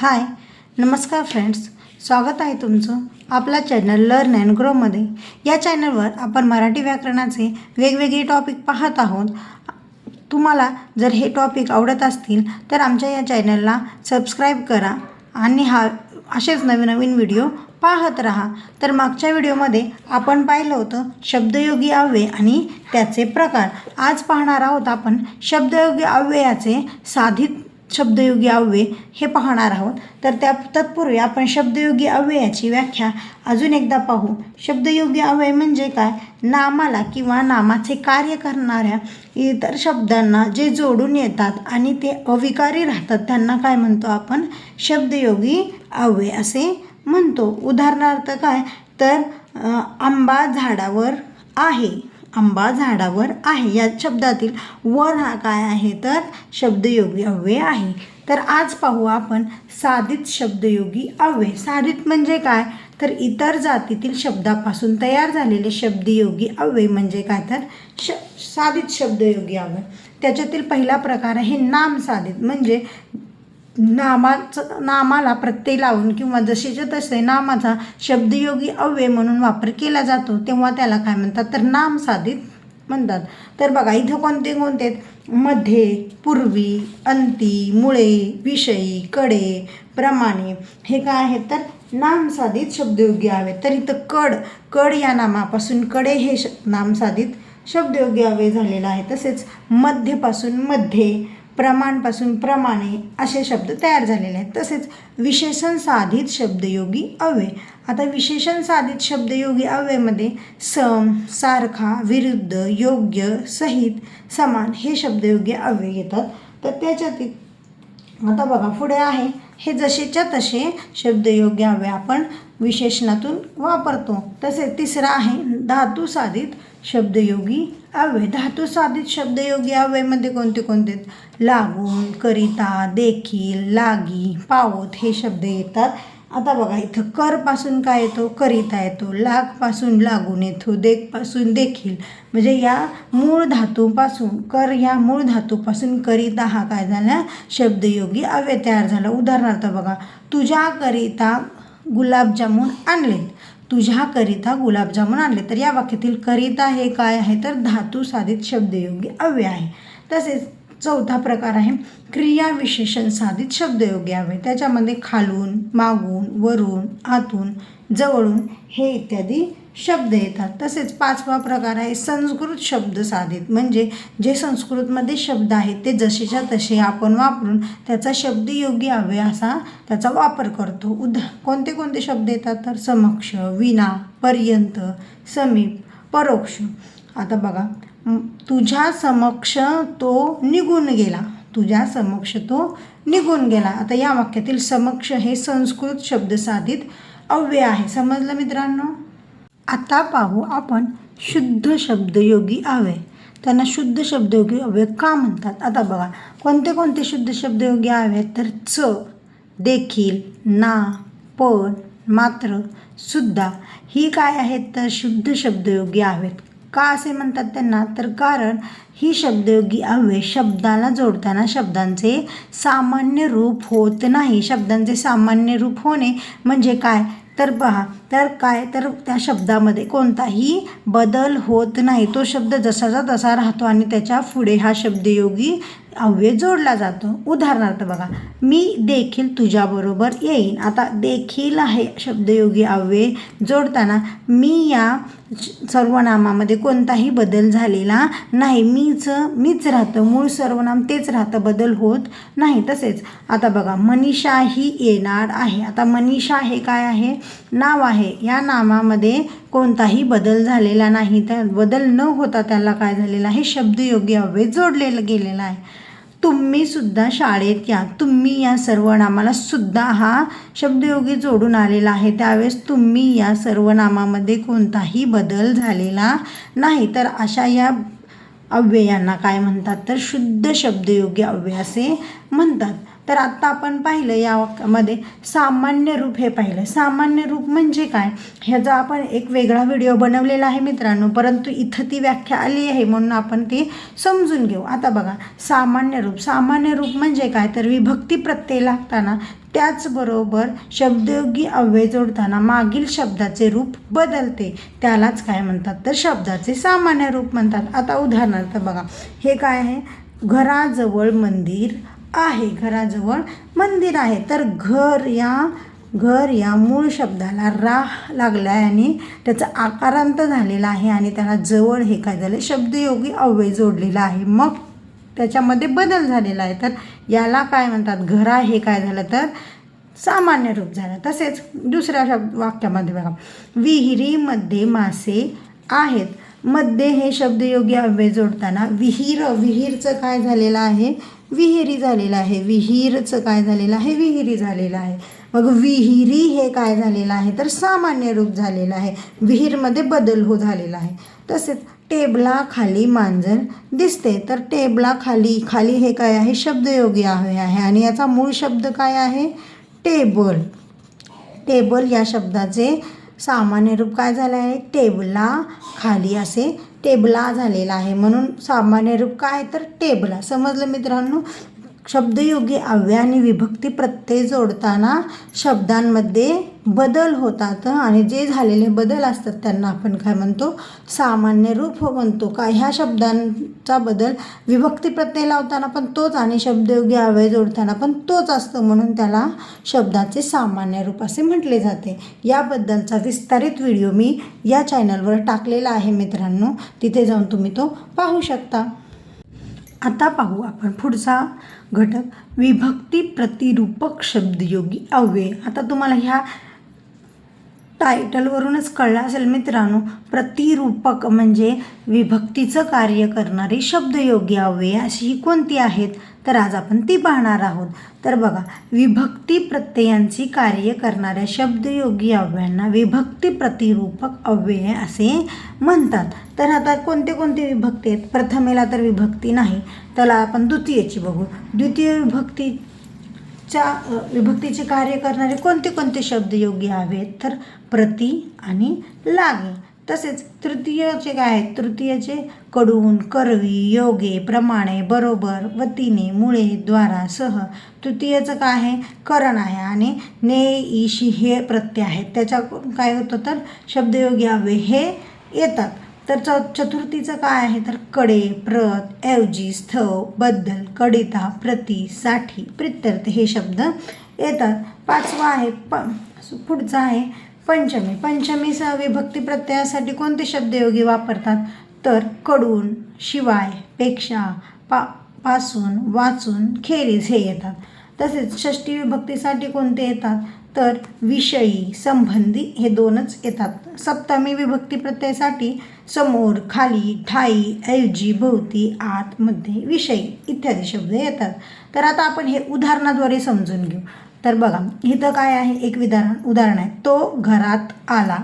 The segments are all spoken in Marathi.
हाय नमस्कार फ्रेंड्स स्वागत आहे तुमचं आपला चॅनल लर्न अँड ग्रोमध्ये या चॅनलवर आपण मराठी व्याकरणाचे वेगवेगळे टॉपिक पाहत आहोत. तुम्हाला जर हे टॉपिक आवडत असतील तर आमच्या या चॅनलला सबस्क्राईब करा आणि हा असेच नवीन नवीन व्हिडिओ पाहत राहा. तर मागच्या व्हिडिओमध्ये आपण पाहिलं होतं शब्दयोगी अव्यय आणि त्याचे प्रकार. आज पाहणार आहोत आपण शब्दयोगी अव्ययाचे साधित शब्दयोगी अव्यय हे पाहणार आहोत. तर त्या तत्पूर्वी आपण शब्दयोगी अव्ययाची व्याख्या अजून एकदा पाहू. शब्दयोगी अव्यय म्हणजे काय? नामाला किंवा नामाचे कार्य करणाऱ्या इतर शब्दांना जे जोडून येतात आणि ते अविकारी राहतात त्यांना काय म्हणतो आपण? शब्दयोगी अव्यय असे म्हणतो. उदाहरणार्थ काय? तर आंबा झाडावर आहे. आंबा झाडावर आहे. या शब्दातील वर हा काय आहे? तर शब्दयोगी अव्यय आहे. तर आज पाहू आपण साधित शब्दयोगी अव्यय. साधित म्हणजे काय? तर इतर जातीतील शब्दापासून तयार झालेले शब्दयोगी अव्यय म्हणजे काय? तर श साधित शब्दयोगी अव्यय. त्याच्यातील पहिला प्रकार आहे नाम साधित. म्हणजे नामाचं नामाला प्रत्यय लावून किंवा जसेच्या तसे नामाचा शब्दयोगी अव्यय म्हणून वापर केला जातो तेव्हा त्याला काय म्हणतात? तर नाम साधित म्हणतात. तर बघा इथं कोणते कोणते आहेत? मध्ये पूर्वी अंती मुळे विषयी कडे प्रमाणे. हे काय आहेत? तर नाम साधित शब्दयोगी हवे तर इथं कड कड या नामापासून कडे हे श नाम साधित शब्दयोगी अव्यय झालेलं आहे. तसेच मध्यपासून मध्ये प्रमाणपासून प्रमाणे असे शब्द तयार झालेले आहेत. तसेच विशेषण साधित शब्दयोगी अव्यय. आता विशेषण साधित शब्दयोगी अव्ययमध्ये सम सारखा विरुद्ध योग्य सहित समान हे शब्दयोगी अव्यय येतात. तर त्याच्यातील आता बघा पुढे आहे. हे जसेच्या तसे शब्दयोग्य व्यापण आपण विशेषणातून वापरतो. तसेच तिसरा आहे धातू साधित शब्दयोगी अव्यय धातू साधित शब्दयोगी अव्ययमध्ये कोणते कोणते आहेत? लागून करिता देखील लागी पावत हे शब्द येतात. आता बघा इथं करपासून काय येतो? करिता येतो लागपासून लागून येतो देखपासून देखील. म्हणजे या मूळ धातूपासून कर या मूळ धातूपासून करिता हा काय झाला? शब्दयोगी अव्यय तयार झाला. उदाहरणार्थ बघा तुझ्याकरिता गुलाबजामून आणलेत तुझ्याकरिता गुलाबजामुन आणले. तर या वाक्यातील करिता हे काय आहे? तर धातू साधित शब्दयोगी अव्यय आहे. तसेच चौथा प्रकार आहे. क्रिया विशेषण साधित शब्दयोगी हवे. त्याच्यामध्ये खालून मागून वरून आतून जवळून हे इत्यादी शब्द येतात. तसेच पाचवा प्रकार आहे संस्कृत शब्द साधित. म्हणजे जे संस्कृतमध्ये शब्द आहेत ते जसेच्या तसे आपण वापरून त्याचा शब्दयोगी हवे असा त्याचा वापर करतो. उदा कोणते कोणते शब्द येतात तर? समक्ष विना पर्यंत समीप परोक्ष. आता बघा. तुझ्या समक्ष तो निघून गेला. तुझ्या समक्ष तो निघून गेला. आता या वाक्यातील समक्ष हे संस्कृत शब्द साधित अव्यय आहे. समजलं मित्रांनो? आता पाहू आपण शुद्ध शब्दयोगी अव्यय. त्यांना शुद्ध शब्दयोगी अव्यय का म्हणतात? आता बघा कोणते कोणते शुद्ध शब्दयोगी अव्यय? तर च देखील ना पण मात्र सुद्धा ही काय आहेत? तर शुद्ध शब्दयोगी आहेत का असे म्हणतात त्यांना? तर कारण ही शब्दयोगी अव्यय शब्दाला जोडताना शब्दांचे सामान्य रूप होत नाही. शब्दांचे सामान्य रूप होणे म्हणजे काय? तर पहा तर काय? तर त्या शब्दामध्ये कोणताही बदल होत नाही. तो शब्द जसाचा तसा राहतो आणि त्याच्या पुढे हा शब्दयोगी अव्यय जोडला जातो. उदाहरणार्थ बघा मी देखील तुझ्याबरोबर येईन. आता देखील आहे शब्दयोगी अव्यय जोडताना मी या सर्वनामामध्ये कोणताही बदल झालेला नाही. मीच मीच राहतं. मूळ सर्वनाम तेच राहतं. बदल होत नाही. तसेच आता बघा मनीषा ही येणार आहे. आता मनीषा हे काय आहे? नाव आहे. या नामामध्ये कोणताही बदल झालेला नाही. तर बदल न होता त्याला काय झालेला आहे? शब्दयोगी अव्यय जोडलेलं गेलेला आहे. तुम्ही सुद्धा शाळेत या. तुम्ही या सर्वनामाला सुद्धा हा शब्दयोगी जोडून आलेला आहे. त्यावेळेस तुम्ही या सर्वनामामध्ये कोणताही बदल झालेला नाही. तर अशा या अव्ययांना काय म्हणतात? तर शुद्ध शब्दयोगी अव्यय असे म्हणतात. तर आत्ता आपण पाहिलं या वाक्यामध्ये सामान्य रूप हे पाहिलं. सामान्य रूप म्हणजे काय? ह्याचा आपण एक वेगळा व्हिडिओ बनवलेला आहे मित्रांनो. परंतु इथं ती व्याख्या आली आहे म्हणून आपण ती समजून घेऊ. आता बघा सामान्य रूप. सामान्य रूप म्हणजे काय? तर विभक्ती प्रत्यय लागताना त्याचबरोबर शब्दयोगी अव्यय जोडताना मागील शब्दाचे रूप बदलते. त्यालाच काय म्हणतात? तर शब्दाचे सामान्य रूप म्हणतात. आता उदाहरणार्थ बघा हे काय आहे? घराजवळ मंदिर आहे घराजवळ मंदिर आहे. तर घर या घर या मूळ शब्दाला राह लागला आहे आणि त्याचा आकारांत झालेला आहे आणि त्याला जवळ हे काय झालं? शब्दयोगी अव्यय जोडलेला आहे. मग त्याच्यामध्ये बदल झालेला आहे. तर याला काय म्हणतात? घरा हे काय झालं तर सामान्य रूप झालं. तसेच दुसऱ्या शब्द वाक्यामध्ये बघा. विहिरीमध्ये मासे आहेत. मध्ये हे शब्दयोगी अव्यय जोडताना विहीर विहीरचं काय झालेलं आहे? विहिरी झालेलं आहे. विहीरचं काय झालेलं आहे? विहिरी झालेलं आहे. मग विहिरी हे काय झालेलं आहे? तर सामान्य रूप झालेलं आहे. विहीरमध्ये बदल हो झालेला आहे. तसेच टेबलाखाली मांजर दिसते. तर टेबलाखाली खाली हे काय आहे? शब्दयोगी आहे आहे. आणि याचा मूळ शब्द काय आहे? टेबल. टेबल या शब्दाचे सामान्य रूप काय झालं आहे टेबला खाली असे टेबला झालेला आहे. म्हणून सामान्य रूप काय तर टेबला समजलं मित्रांनो? शब्दयोगी अव्यय आणि विभक्ती प्रत्यय जोडताना शब्दांमध्ये बदल होतात आणि जे झालेले बदल असतात त्यांना आपण काय म्हणतो? सामान्य रूप हो म्हणतो का? ह्या शब्दांचा बदल विभक्ती प्रत्यय लावताना पण तोच आणि शब्दयोगी अव्यय जोडताना पण तोच असतो म्हणून त्याला शब्दाचे सामान्य रूप असे म्हटले जाते. याबद्दलचा विस्तारित व्हिडिओ मी या चॅनलवर टाकलेला आहे मित्रांनो. तिथे जाऊन तुम्ही तो पाहू शकता. आता पाहू आपण पुढचा घटक. विभक्ती प्रतिरूपक शब्दयोगी अव्यय. आता तुम्हाला ह्या टायटलवरूनच कळलं असेल मित्रांनो प्रतिरूपक म्हणजे विभक्तीचं कार्य करणारी शब्दयोगी अव्यय अशी ही कोणती आहेत? तर आज आपण ती पाहणार आहोत. तर बघा विभक्ती प्रत्ययांची कार्य करणाऱ्या शब्दयोगी अव्ययांना विभक्ती प्रतिरूपक अव्यय असे म्हणतात. तर आता कोणते कोणते विभक्ती आहेत? प्रथमेला तर विभक्ती नाही त्याला आपण द्वितीयची बघू. द्वितीय विभक्ती च्या विभक्तीचे कार्य करणारे कोणते कोणते शब्द योग्य हवेत? तर प्रति आणि लागे. तसेच तृतीयचे काय आहेत? तृतीयचे कडून करवी योगे प्रमाणे बरोबर वतीने मुळे द्वारा सह. तृतीयचं काय आहे? करण आहे आणि ने ईशी हे प्रत्यय आहेत. त्याच्या काय होतं तर शब्दयोगी हवे हे येतात. तर च चतुर्थीचं काय आहे? तर कडे प्रत ऐवजी स्थवबद्दल कडिता प्रति साठी प्रित्यर्थ हे शब्द येतात. पाचवा आहे प पुढचा आहे पंचमी. पंचमीसह विभक्ती प्रत्ययासाठी कोणते शब्द योगी वापरतात? तर कडून शिवायपेक्षा पा पासून वाचून खेरीज हे येतात. तसेच षष्टी विभक्तीसाठी कोणते येतात? तर विषयी संबंधी हे दोनच येतात. सप्तमी विभक्ती प्रत्ययासाठी समोर खाली ठाई ऐवजी भोवती आत मध्ये विषयी इत्यादी शब्द येतात. तर आता आपण हे उदाहरणाद्वारे समजून घेऊ. तर बघा इथं काय आहे? एक विधारण उदाहरण आहे. तो घरात आला.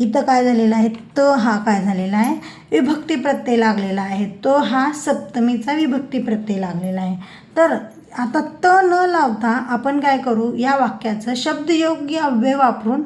इथं काय झालेलं आहे? त हा काय झालेला आहे? विभक्ती प्रत्यय लागलेला आहे. तो हा सप्तमीचा विभक्ती प्रत्यय लागलेला आहे. तर आता त न लावता आपण काय करू या वाक्याचं शब्दयोग्य अव्यय वापरून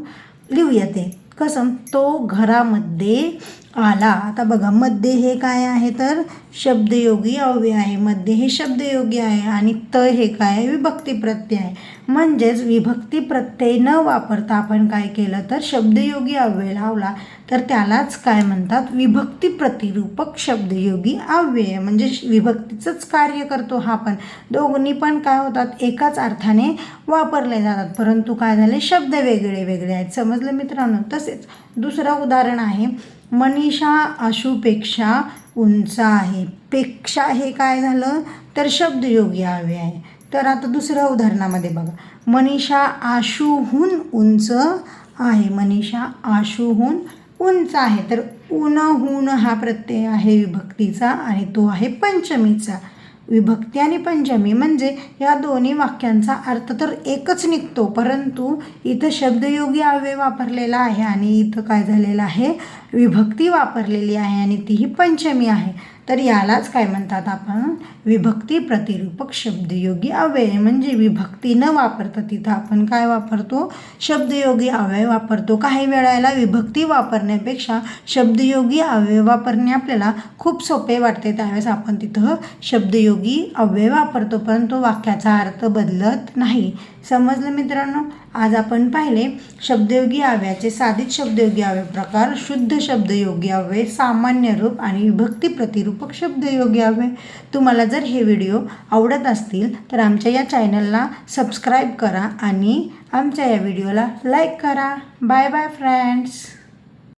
लिहूया ते. कसं? तो घरामध्ये आला. आता बघा मध्ये हे काय आहे तर शब्दयोगी अव्यय आहे. मध्ये हे शब्दयोगी आहे आणि त हे काय आहे? विभक्ती प्रत्यय आहे. म्हणजेच विभक्ती प्रत्यय न वापरता आपण काय केलं तर शब्दयोगी अव्यय लावला. तर त्यालाच काय म्हणतात? विभक्ती प्रतिरूपक शब्दयोगी अव्यय. म्हणजे विभक्तीचंच कार्य करतो हा पण. दोन्ही पण काय होतात? एकाच अर्थाने वापरले जातात. परंतु काय झाले? शब्द वेगळे वेगळे आहेत. समजलं मित्रांनो? तसेच दुसरं उदाहरण आहे. मनीषा आशूपेक्षा उंच आहे. पेक्षा हे काय झालं? तर शब्दयोगी हवे आहे. तर आता दुसऱ्या उदाहरणामध्ये बघा. मनीषा आशूहून उंच आहे. मनीषा आशूहून उंच आहे. तर उनहून हा प्रत्यय आहे विभक्तीचा आणि तो आहे पंचमीचा. विभक्ती आणि पंचमी म्हणजे या दोन्ही वाक्यांचा अर्थ तर एकच निघतो. परंतु इथं शब्दयोगी आवे वापरलेला आहे आणि इथं काय झालेलं आहे? विभक्ती वापरलेली आहे आणि तीही पंचमी आहे. तर यालाच काय म्हणतात आपण? विभक्ती प्रतिरूपक शब्दयोगी अव्यय. म्हणजे विभक्ती न वापरता तिथं आपण काय वापरतो? शब्दयोगी अव्यय वापरतो. काही वेळेला विभक्ती वापरण्यापेक्षा शब्दयोगी अव्यय वापरणे आपल्याला खूप सोपे वाटते. त्यावेळेस आपण तिथं शब्दयोगी अव्यय वापरतो. परंतु वाक्याचा अर्थ बदलत नाही. समजलं मित्रांनो? आज आपण पाहिले शब्दयोगी आव्याचे साधित शब्दयोगी अव्यय प्रकार शुद्ध शब्दयोगी अव्यय सामान्य रूप आणि विभक्ती प्रतिरूपक शब्दयोगी अव्यय तुम्हाला जर हे व्हिडिओ आवडत असतील तर आमच्या या चॅनलला सबस्क्राईब करा आणि आमच्या या व्हिडिओला लाईक करा. Bye bye friends.